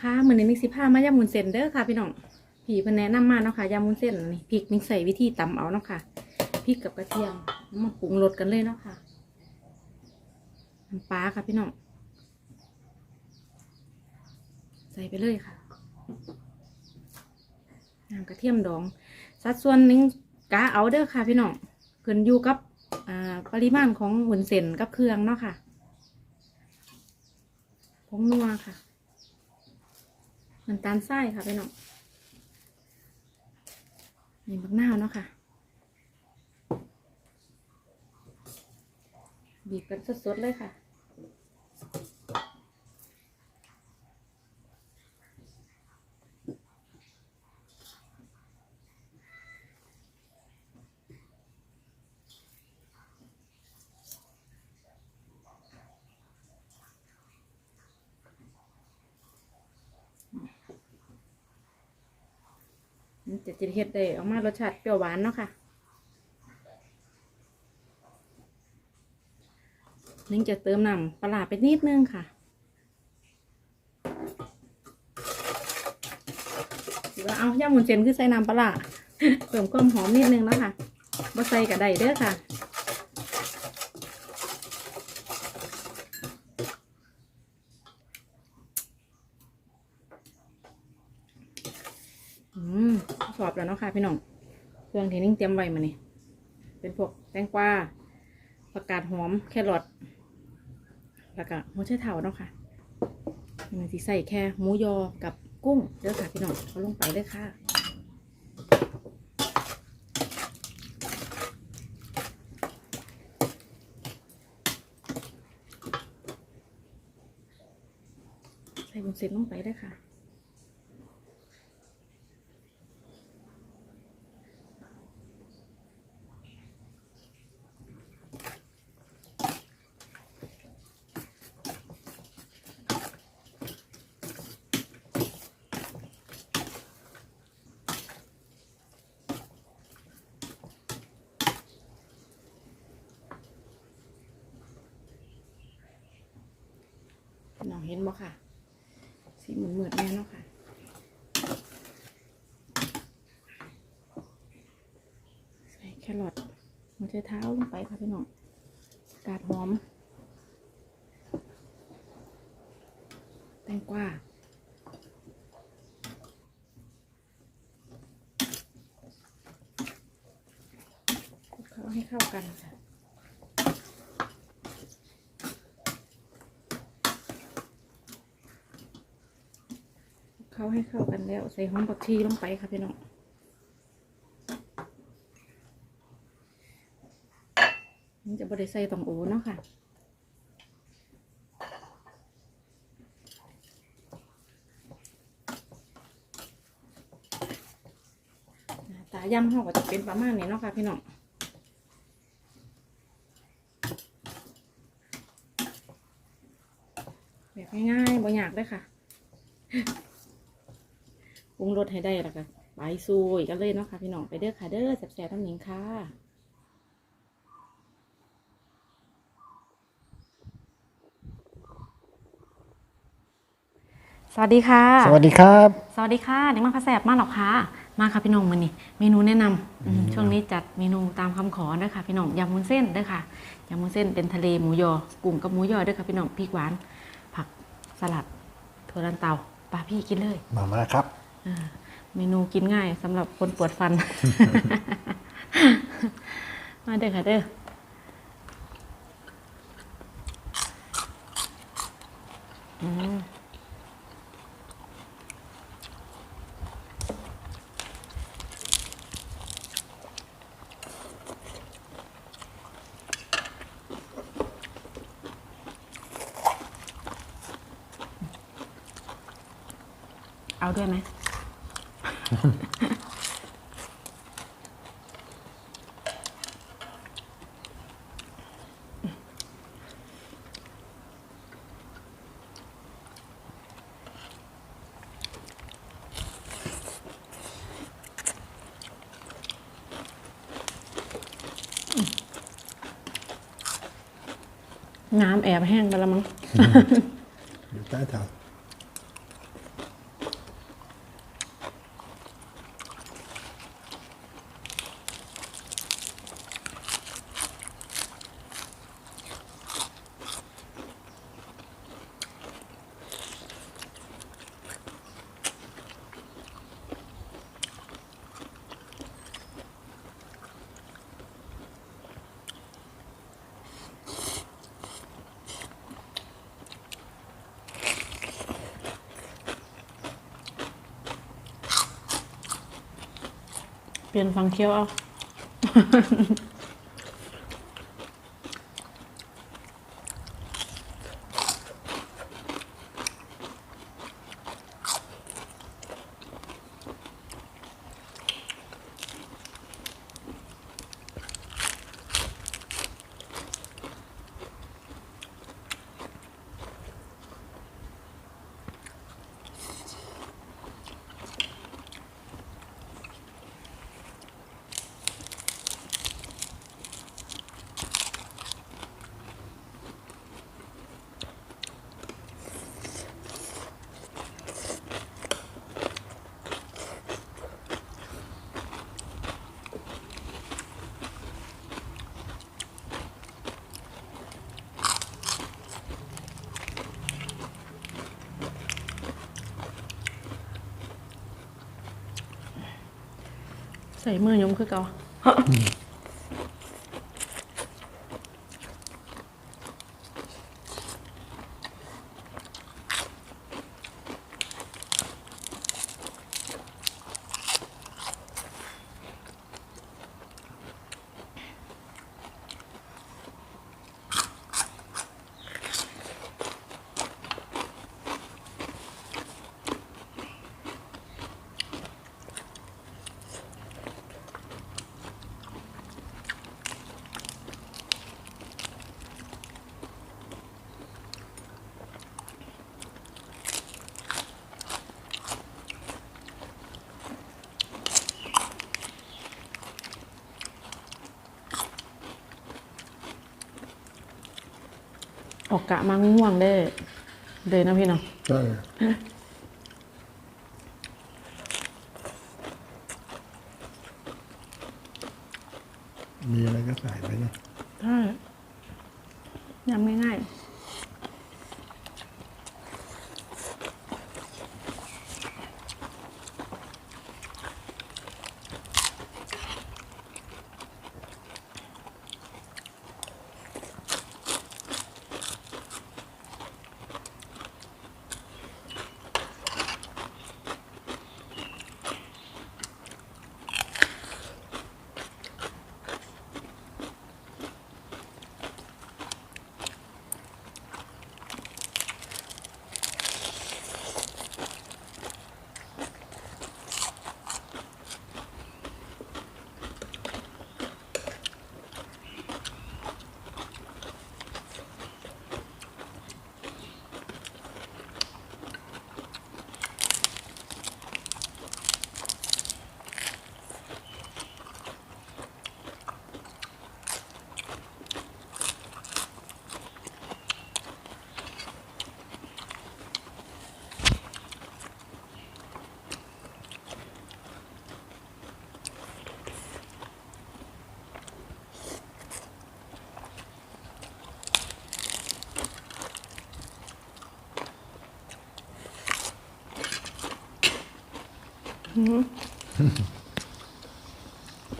ค่ะเหมือนในมิกซิผ้ามายำมุนเส้นเด้อค่ะพี่น้องผีเพิ่นแนะนำมาเนาะค่ะยำมุนเส้นนี่พริกมิกใส่วิธีตำเอาเนาะค่ะพริกกับกระเทียมมาปรุงรสกันเลยเนาะค่ะน้ำปลาค่ะพี่น้องใส่ไปเลยค่ะน้ำกระเทียมดอง สัดส่วนนึงกะเอาเด้อค่ะพี่น้องขึ้นอยู่กับปริมาณของหุ่นเส้นกับเครื่องเนาะค่ะผงนัวค่ะ น้ำตาลทรายค่ะพี่น้องนี่บักนาวเนาะค่ะ บีบกันสดๆเลยค่ะ จะจะเฮ็ดได้ออกมารสชาติเปรี้ยวหวานเนาะค่ะนึ่งจะเติมน้ำปลาไปนิดนึงค่ะหรือว่าเอาย่างหมุนเส้นคือใส่น้ำปลาเพิ่มความหอมนิดนึงเนาะค่ะบ่ใส่กระไดเด้อค่ะ อื มชอบแล้วเนาะค่ะพี่น้อง เครื่องที่นิ่งเตรียมไว้มานี่เป็นพวกแตงกวาผักกาดหอมแครอทแล้วก็หัวไชเท้าเนาะค่ะมันสิใส่แค่หมูยอกับกุ้งเด้อค่ะพี่น้องเขาลงไปเลยค่ะใส่บุนเส้นลงไปเลยค่ะ น้องเห็นบ่ค่ะ สีเหมือนเหมือนแม่เนาะค่ะใส่แครอทหัวใจเท้าลงไปค่ะพี่น้องกาดหอม แตงกวาคลุกเคล้าให้เข้ากันค่ะ เข้าให้เข้ากันแล้ว ใส่หอมผักชีลงไปค่ะพี่น้องนี่จะบริใส่ตองโอเนาะค่ะตายำเขาก็จะเป็นประมาณนี้เนาะค่ะพี่น้องแบบง่ายๆบ่ยากเลยค่ะ ปรุงรสให้ได้แล้วก็ไปซูยกันเลยเนาะค่ะพี่น้องไปเด้อค่ะเด้อแซ่บๆทั้งหนิงค่ะสวัสดีค่ะ สวัสดีครับ สวัสดีค่ะเด็กมาพระแสบมาหรอคะมาค่ะพี่น้องมือนี่เมนูแนะนำอืมช่วงนี้จัดเมนูตามคำขอเด้อค่ะพี่น้องยำมุ้นเส้นเด้อค่ะยำมุ้นเส้นเป็นทะเลหมูยอ กุ้งกับหมูยอเด้อค่ะพี่น้องพริกหวาน ผักสลัดถั่วลันเตาปลาพี่กินเลย มามาครับอ่า เมนูกินง่ายสำหรับคนปวดฟัน มาเด้อค่ะเด้ออืมเอาด้วยไหม น้ำแอบแห้งไปแล้วมั้ง อยู่ใต้เท้า เปลี่ยนฟังเคี้ยวเอา ใส่มือยมคือเก่า ออกกะมาง่วงได้เลยนะพี่เนาะใช่มีอะไรก็ใส่ไปเนี่ยใช่ยำง่ายๆ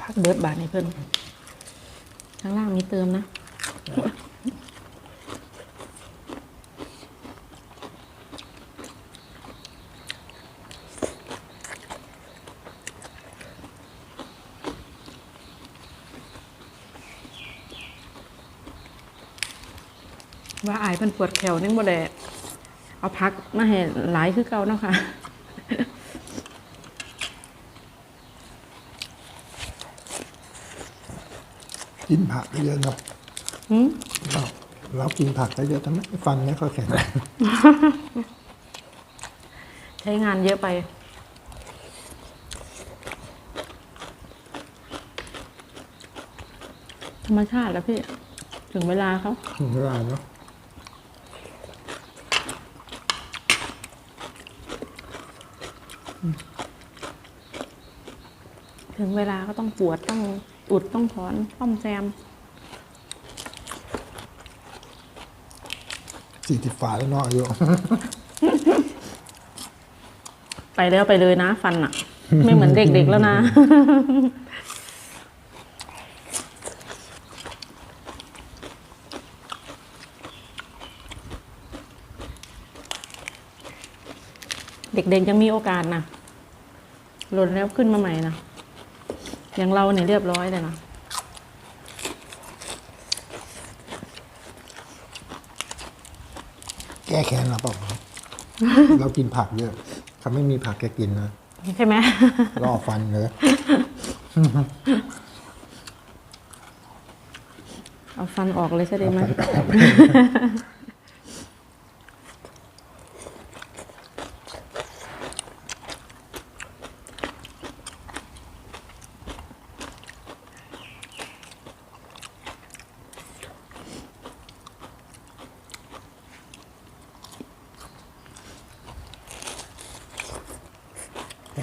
พักเบิร์ดบาทในเพื่อนข้างล่างมีเติมนะว่าอายเป็นปวดแขวนี่บ่ได้เอาพักมาให้หลายคือเก่าเนาะค่ะ กินผักเยอะๆเนาะหืมเราเรากินผักเยอะๆทำไมฟันไม่ค่อยแข็งแรงใช้งานเยอะไปธรรมชาติแล้วพี่ ถึงเวลาเขาถึงเวลาเนาะถึงเวลาก็ต้องปวดต้อง อุดต้องถอนต้องแซมสี่สิบฝาแล้วเนาะอายุ ไปแล้วไปเลยนะฟันอะไม่เหมือนเด็กๆแล้วนะ เด็กๆยังมีโอกาสนะหล่นแล้วขึ้นมาใหม่นะ อย่างเราเนี่ยเรียบร้อยเลยเนาะแก้แค้นเราเปล่าเรากินผักเยอะเขาไม่มีผักแกกินนะใช่ไหมล่อฟันเลยเอาฟันออกเลยใช่ไหม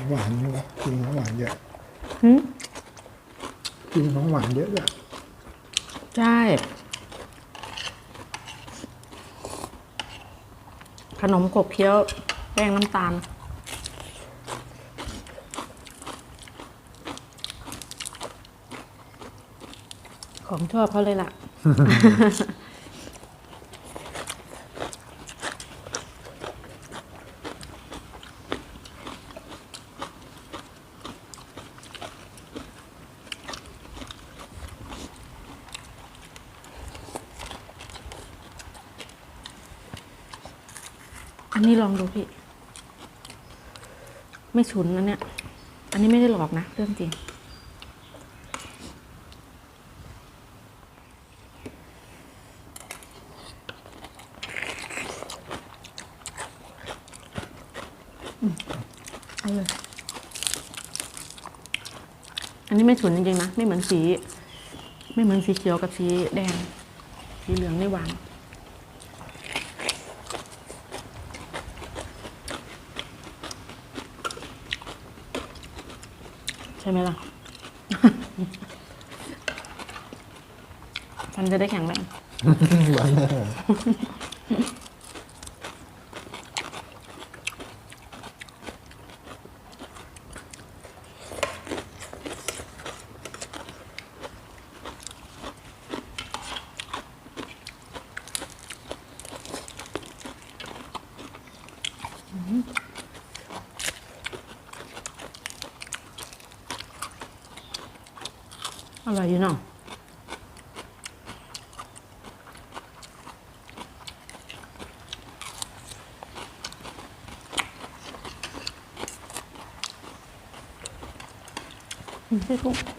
ของหวานนี่วะกินของหวานเยอะหืมกินของหวานเยอะเลยใช่ ขนมขบเคี้ยวแป้งน้ำตาล ของชอบเขาเลยล่ะ อันนี้ลองดูพี่ ไม่ฉุนนะเนี่ย อันนี้ไม่ได้หลอกนะ เรื่องจริง เอาเลย อันนี้ไม่ฉุนจริงๆนะ ไม่เหมือนสี ไม่เหมือนสีเขียวกับสีแดง สีเหลืองนี่หวาน ใช่ไหมล่ะฟันจะได้แข็งแรง หวานเลย อร่อยอยู่เนาะอืมพี่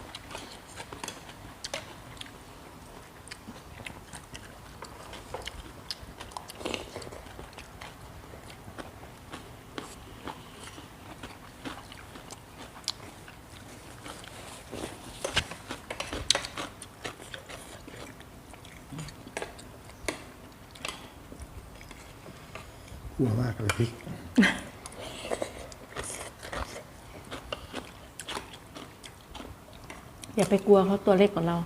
กุ้งกลัวมากเลยพริกอย่าไปกลัวเขาตัวเล็กกว่าเรา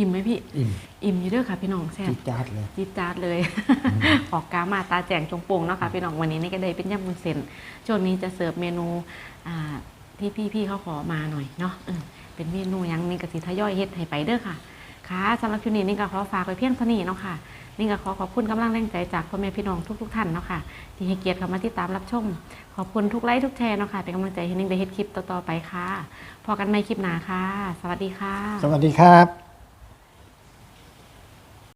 อิ่มไหมพี่ อิ่มอิ่มอยู่เด้อค่ะพี่น้องแซ่บจี๊ดจ๊าดเลยจี๊ดจ๊าดเลย ออกกามาตาแจงจงโป่งเนาะค่ะพี่น้องวันนี้นี่ก็ได้เป็นยำมุนเส้นช่วงนี้จะเสิร์ฟเมนูอ่าที่พี่พี่ๆเขาขอมาหน่อยเนาะเออเป็นเมนูหยังนี่กสิทยอยเฮ็ดให้ไปเด้อค่ะค่ะสำหรับคลิปนี้นี่ก็ขอฝากไว้เพียงเท่านี้เนาะค่ะนี่ก็ขอขอบคุณกำลังแรงใจจากพ่อแม่พี่น้องทุกๆท่านเนาะค่ะที่ให้เกียรติเข้ามาติดตามรับชม ขอบคุณทุกไลค์ทุกแชร์เนาะค่ะเป็นกำลังใจให้นิ่งได้เฮ็ดคลิปต่อๆไปค่ะพอกันในคลิปหน้าค่ะ สวัสดีค่ะ สวัสดีครับ